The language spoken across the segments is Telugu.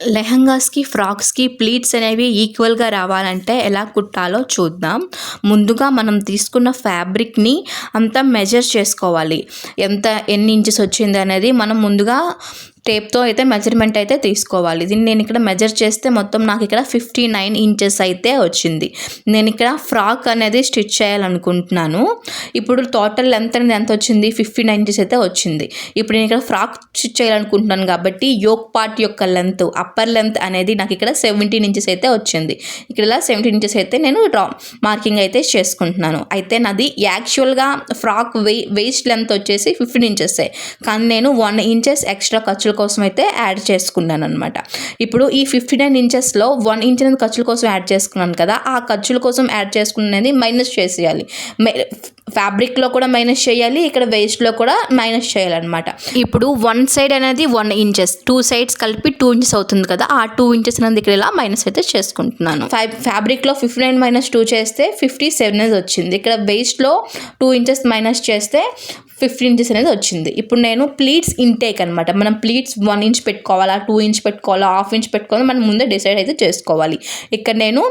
లెహంగాస్కి ఫ్రాక్స్కి ప్లీట్స్ అనేవి ఈక్వల్గా రావాలంటే ఎలా కుట్టాలో చూద్దాం. ముందుగా మనం తీసుకున్న ఫ్యాబ్రిక్ని అంతా మెజర్ చేసుకోవాలి. ఎంత ఎన్ని ఇంచెస్ వచ్చింది అనేది మనం ముందుగా టేప్తో అయితే మెజర్మెంట్ అయితే తీసుకోవాలి. దీన్ని నేను ఇక్కడ మెజర్ చేస్తే మొత్తం నాకు ఇక్కడ ఫిఫ్టీ నైన్ ఇంచెస్ అయితే వచ్చింది. నేను ఇక్కడ ఫ్రాక్ అనేది స్టిచ్ చేయాలనుకుంటున్నాను. ఇప్పుడు టోటల్ లెంత్ అనేది ఎంత వచ్చింది? ఫిఫ్టీ నైన్ ఇంచెస్ అయితే వచ్చింది. ఇప్పుడు నేను ఇక్కడ ఫ్రాక్ స్టిచ్ చేయాలనుకుంటున్నాను కాబట్టి యోక్ పార్ట్ యొక్క లెంత్ అప్పర్ లెంత్ అనేది నాకు ఇక్కడ సెవెంటీన్ ఇంచెస్ అయితే వచ్చింది. ఇక్కడ ఇలా సెవెంటీన్ ఇంచెస్ అయితే నేను డ్రా మార్కింగ్ అయితే చేసుకుంటున్నాను. అయితే నాది యాక్చువల్గా ఫ్రాక్ వే వేస్ట్ లెంత్ వచ్చేసి ఫిఫ్టీన్ ఇంచెస్ కానీ నేను వన్ ఇంచెస్ ఎక్స్ట్రా ఖర్చుల కోసం అయితే యాడ్ చేసుకున్నాను అనమాట ఇప్పుడు ఈ ఫిఫ్టీ నైన్ ఇంచెస్లో వన్ ఇంచ్ అనేది ఖర్చుల కోసం యాడ్ చేసుకున్నాను కదా ఆ ఖర్చుల కోసం యాడ్ చేసుకున్నది మైనస్ చేసేయాలి. ఫ్యాబ్రిక్లో కూడా మైనస్ చేయాలి ఇక్కడ వేస్ట్లో కూడా మైనస్ చేయాలన్నమాట. ఇప్పుడు వన్ సైడ్ అనేది వన్ ఇంచెస్ టూ సైడ్స్ కలిపి టూ ఇంచెస్ అవుతుంది కదా ఆ టూ ఇంచెస్ అనేది ఇక్కడ ఇలా మైనస్ అయితే చేసుకుంటున్నాను. ఫ్యాబ్రిక్లో ఫిఫ్టీ నైన్ మైనస్ టూ చేస్తే ఫిఫ్టీ సెవెన్ అనేది వచ్చింది. ఇక్కడ వేస్ట్లో టూ ఇంచెస్ మైనస్ చేస్తే ఫిఫ్టీన్ ఇంచెస్ అనేది వచ్చింది. ఇప్పుడు నేను ప్లీట్స్ ఇంటేక్ అనమాట మనం ప్లీట్స్ వన్ ఇంచ్ పెట్టుకోవాలా టూ ఇంచ్ పెట్టుకోవాలా హాఫ్ ఇంచ్ పెట్టుకోవాలా మనం ముందే డిసైడ్ అయితే చేసుకోవాలి. ఇక్కడ నేను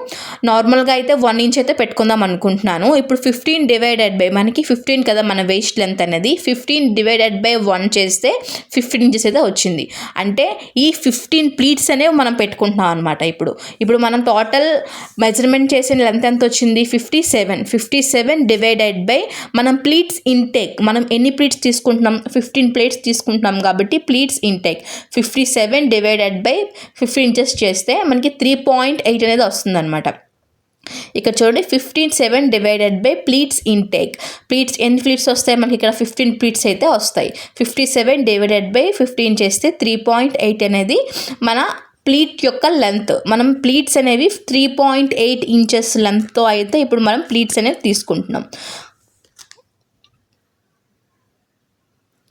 నార్మల్గా అయితే వన్ ఇంచ్ అయితే పెట్టుకుందాం అనుకుంటున్నాను. ఇప్పుడు ఫిఫ్టీన్ డివైడెడ్ బై మనకి ఫిఫ్టీన్ కదా మన వేస్ట్ లెంత్ అనేది. ఫిఫ్టీన్ డివైడెడ్ బై వన్ చేస్తే ఫిఫ్టీన్ ఇంచెస్ అయితే వచ్చింది. అంటే ఈ ఫిఫ్టీన్ ప్లీట్స్ అనేవి మనం పెట్టుకుంటున్నాం అనమాట ఇప్పుడు. ఇప్పుడు మనం టోటల్ మెజర్మెంట్ చేసిన లెంత్ ఎంత వచ్చింది? Fifty seven fifty seven divided by మనం ప్లీట్స్ ఇంటేక్ మనం ఎన్ని ప్లేట్స్ తీసుకుంటున్నాం? ఫిఫ్టీన్ ప్లేట్స్ తీసుకుంటున్నాం కాబట్టి pleats intake fifty seven divided by fifty inches చేస్తే మనకి త్రీ పాయింట్ ఎయిట్ అనేది వస్తుందన్నమాట. ఇక్కడ చూడండి fifteen seven divided by pleats intake pleats ఎన్ని ప్లీట్స్ వస్తాయి? మనకి ఇక్కడ ఫిఫ్టీన్ ప్లీట్స్ అయితే వస్తాయి. Fifty seven divided by fifteen చేస్తే త్రీ పాయింట్ ఎయిట్ అనేది మన ప్లీట్ యొక్క లెంత్ మనం ప్లీట్స్ అనేవి త్రీ పాయింట్ ఎయిట్ ఇంచెస్ లెంత్తో అయితే ఇప్పుడు మనం ప్లీట్స్ అనేవి తీసుకుంటున్నాం.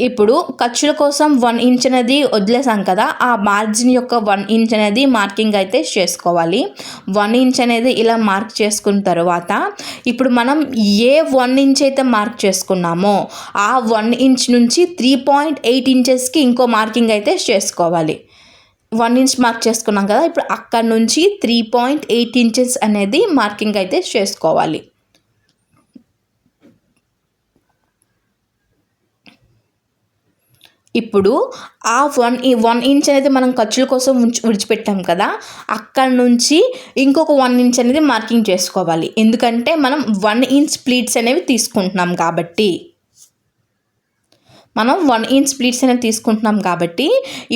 ఇప్పుడు ఖర్చుల కోసం వన్ ఇంచ్ అనేది వదిలేసాం కదా ఆ మార్జిన్ యొక్క వన్ ఇంచ్ అనేది మార్కింగ్ అయితే చేసుకోవాలి. వన్ ఇంచ్ అనేది ఇలా మార్క్ చేసుకున్న తర్వాత ఇప్పుడు మనం ఏ వన్ ఇంచ్ అయితే మార్క్ చేసుకున్నామో ఆ వన్ ఇంచ్ నుంచి త్రీ పాయింట్ ఎయిట్ ఇంచెస్కి ఇంకో మార్కింగ్ అయితే చేసుకోవాలి. వన్ ఇంచ్ మార్క్ చేసుకున్నాం కదా ఇప్పుడు అక్కడ నుంచి త్రీ పాయింట్ ఎయిట్ ఇంచెస్ అనేది మార్కింగ్ అయితే చేసుకోవాలి. ఇప్పుడు ఆ వన్ ఈ వన్ ఇంచ్ అనేది మనం ఖర్చుల కోసం ఉంచి విడిచిపెట్టాం కదా అక్కడ నుంచి ఇంకొక వన్ ఇంచ్ అనేది మార్కింగ్ చేసుకోవాలి. ఎందుకంటే మనం వన్ ఇంచ్ ప్లీట్స్ అనేవి తీసుకుంటున్నాం కాబట్టి. మనం వన్ ఇంచ్ ప్లీట్స్ అనేది తీసుకుంటున్నాం కాబట్టి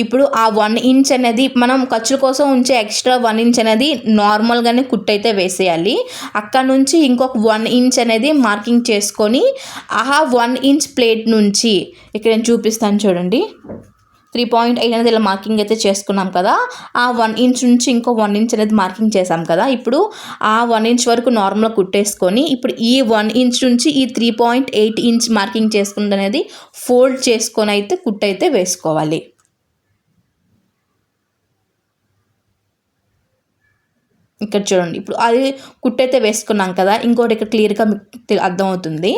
ఇప్పుడు ఆ వన్ ఇంచ్ అనేది మనం ఖర్చుల కోసం ఉంచే ఎక్స్ట్రా వన్ ఇంచ్ అనేది నార్మల్గానే కుట్టయితే వేసేయాలి. అక్కడ నుంచి ఇంకొక వన్ ఇంచ్ అనేది మార్కింగ్ చేసుకొని ఆ వన్ ఇంచ్ ప్లేట్ నుంచి ఇక్కడ నేను చూపిస్తాను చూడండి. త్రీ పాయింట్ ఎయిట్ అనేది ఇలా మార్కింగ్ అయితే చేసుకున్నాం కదా ఆ వన్ ఇంచ్ నుంచి ఇంకో వన్ ఇంచ్ అనేది మార్కింగ్ చేసాం కదా ఇప్పుడు ఆ వన్ ఇంచ్ వరకు నార్మల్గా కుట్టేసుకొని ఇప్పుడు ఈ వన్ ఇంచ్ నుంచి ఈ three point eight inch marking చేసుకుంది అనేది ఫోల్డ్ చేసుకొని అయితే కుట్టయితే వేసుకోవాలి. ఇక్కడ చూడండి. ఇప్పుడు అది కుట్టయితే వేసుకున్నాం కదా ఇంకోటి ఇక్కడ క్లియర్గా మీకు అర్థమవుతుంది.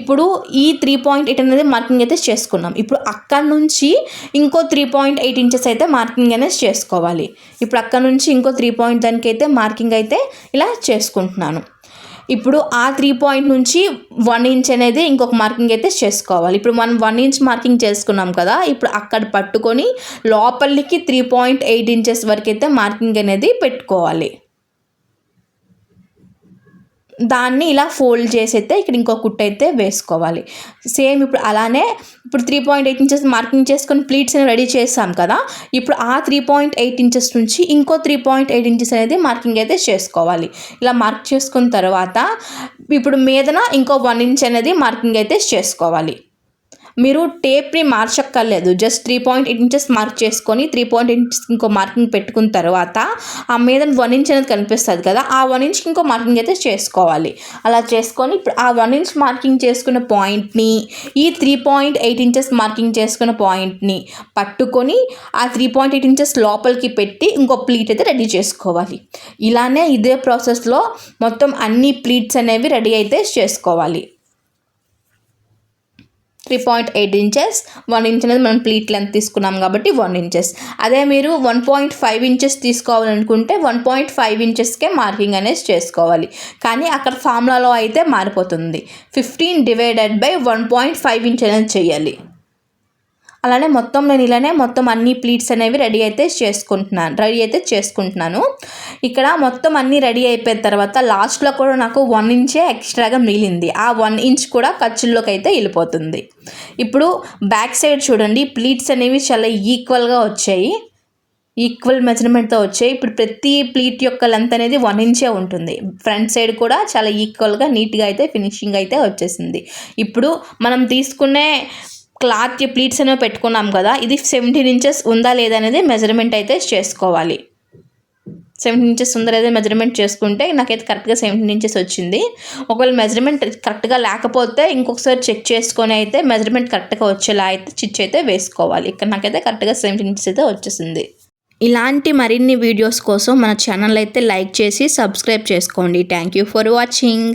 ఇప్పుడు ఈ త్రీ పాయింట్ ఎయిట్ అనేది మార్కింగ్ అయితే చేసుకున్నాం. ఇప్పుడు అక్కడ నుంచి ఇంకో త్రీ పాయింట్ ఎయిట్ ఇంచెస్ అయితే మార్కింగ్ అనేది చేసుకోవాలి. ఇప్పుడు అక్కడ నుంచి ఇంకో త్రీ పాయింట్ దానికి అయితే మార్కింగ్ అయితే ఇలా చేసుకుంటున్నాను. ఇప్పుడు ఆ త్రీ పాయింట్ నుంచి వన్ ఇంచ్ అనేది ఇంకొక మార్కింగ్ అయితే చేసుకోవాలి. ఇప్పుడు మనం వన్ ఇంచ్ మార్కింగ్ చేసుకున్నాం కదా ఇప్పుడు అక్కడ పట్టుకొని లోపలికి త్రీ పాయింట్ ఎయిట్ ఇంచెస్ వరకు అయితే మార్కింగ్ అనేది పెట్టుకోవాలి. దాన్ని ఇలా ఫోల్డ్ చేసి అయితే ఇక్కడ ఇంకో కుట్ అయితే వేసుకోవాలి. సేమ్ ఇప్పుడు అలానే ఇప్పుడు three point eight inches marking చేసుకొని ప్లీట్స్ రెడీ చేసాం కదా ఇప్పుడు ఆ త్రీ పాయింట్ ఎయిట్ ఇంచెస్ నుంచి ఇంకో త్రీ పాయింట్ ఎయిట్ ఇంచెస్ అనేది మార్కింగ్ అయితే చేసుకోవాలి. ఇలా మార్క్ చేసుకున్న తర్వాత ఇప్పుడు మీదన ఇంకో వన్ ఇంచ్ అనేది మార్కింగ్ అయితే చేసుకోవాలి. మీరు టేప్ని మార్చక్కర్లేదు. Just three point eight inches mark చేసుకొని త్రీ పాయింట్ ఇంచెస్ ఇంకో మార్కింగ్ పెట్టుకున్న తర్వాత ఆ మీద వన్ ఇంచ్ అనేది కనిపిస్తుంది కదా ఆ వన్ ఇంచ్కి ఇంకో మార్కింగ్ అయితే చేసుకోవాలి. అలా చేసుకొని ఇప్పుడు ఆ వన్ ఇంచ్ మార్కింగ్ చేసుకున్న పాయింట్ని ఈ three point eight inches marking చేసుకున్న పాయింట్ని పట్టుకొని ఆ త్రీ పాయింట్ ఎయిట్ ఇంచెస్ లోపలికి పెట్టి ఇంకో ప్లీట్ అయితే రెడీ చేసుకోవాలి. ఇలానే ఇదే ప్రాసెస్లో మొత్తం అన్ని ప్లీట్స్ అనేవి రెడీ అయితే చేసుకోవాలి. Three point eight inches one inch అనేది మనం ప్లీట్ లెంత్ తీసుకున్నాం కాబట్టి వన్ ఇంచెస్ అదే మీరు వన్ పాయింట్ ఫైవ్ ఇంచెస్ తీసుకోవాలనుకుంటే వన్ పాయింట్ ఫైవ్ ఇంచెస్కే మార్కింగ్ అనేది చేసుకోవాలి. కానీ అక్కడ ఫార్ములాలో అయితే మారిపోతుంది. Fifteen divided by one point five inch అనేది చేయాలి. అలానే మొత్తం నేను ఇలానే మొత్తం అన్ని ప్లీట్స్ అనేవి రెడీ అయితే చేసుకుంటున్నాను రెడీ అయితే చేసుకుంటున్నాను. ఇక్కడ మొత్తం అన్నీ రెడీ అయిపోయిన తర్వాత లాస్ట్లో కూడా నాకు వన్ ఇంచే ఎక్స్ట్రాగా మిగిలింది. ఆ వన్ ఇంచ్ కూడా ఖర్చుల్లోకి అయితే వెళ్ళిపోతుంది. ఇప్పుడు బ్యాక్ సైడ్ చూడండి ప్లీట్స్ అనేవి చాలా ఈక్వల్గా వచ్చాయి. ఈక్వల్ మెజర్మెంట్తో వచ్చాయి. ఇప్పుడు ప్రతి ప్లీట్ యొక్క లెంత్ అనేది వన్ ఇంచే ఉంటుంది. ఫ్రంట్ సైడ్ కూడా చాలా ఈక్వల్గా నీట్గా అయితే ఫినిషింగ్ అయితే వచ్చేసింది. ఇప్పుడు మనం తీసుకునే క్లాత్ ప్లీట్స్ అనేవి పెట్టుకున్నాం కదా ఇది సెవెంటీన్ ఇంచెస్ ఉందా లేదా అనేది మెజర్మెంట్ అయితే చేసుకోవాలి. సెవెంటీన్ ఇంచెస్ ఉందా లేదా మెజర్మెంట్ చేసుకుంటే నాకైతే కరెక్ట్గా సెవెంటీన్ ఇంచెస్ వచ్చింది. ఒకవేళ మెజర్మెంట్ కరెక్ట్గా లేకపోతే ఇంకొకసారి చెక్ చేసుకొని అయితే మెజర్మెంట్ కరెక్ట్గా వచ్చేలా అయితే చిచ్ అయితే వేసుకోవాలి. ఇక్కడ నాకైతే కరెక్ట్గా సెవెంటీన్ ఇంచెస్ అయితే వచ్చేసింది. ఇలాంటి మరిన్ని వీడియోస్ కోసం మన ఛానల్ అయితే లైక్ చేసి సబ్స్క్రైబ్ చేసుకోండి. Thank you for watching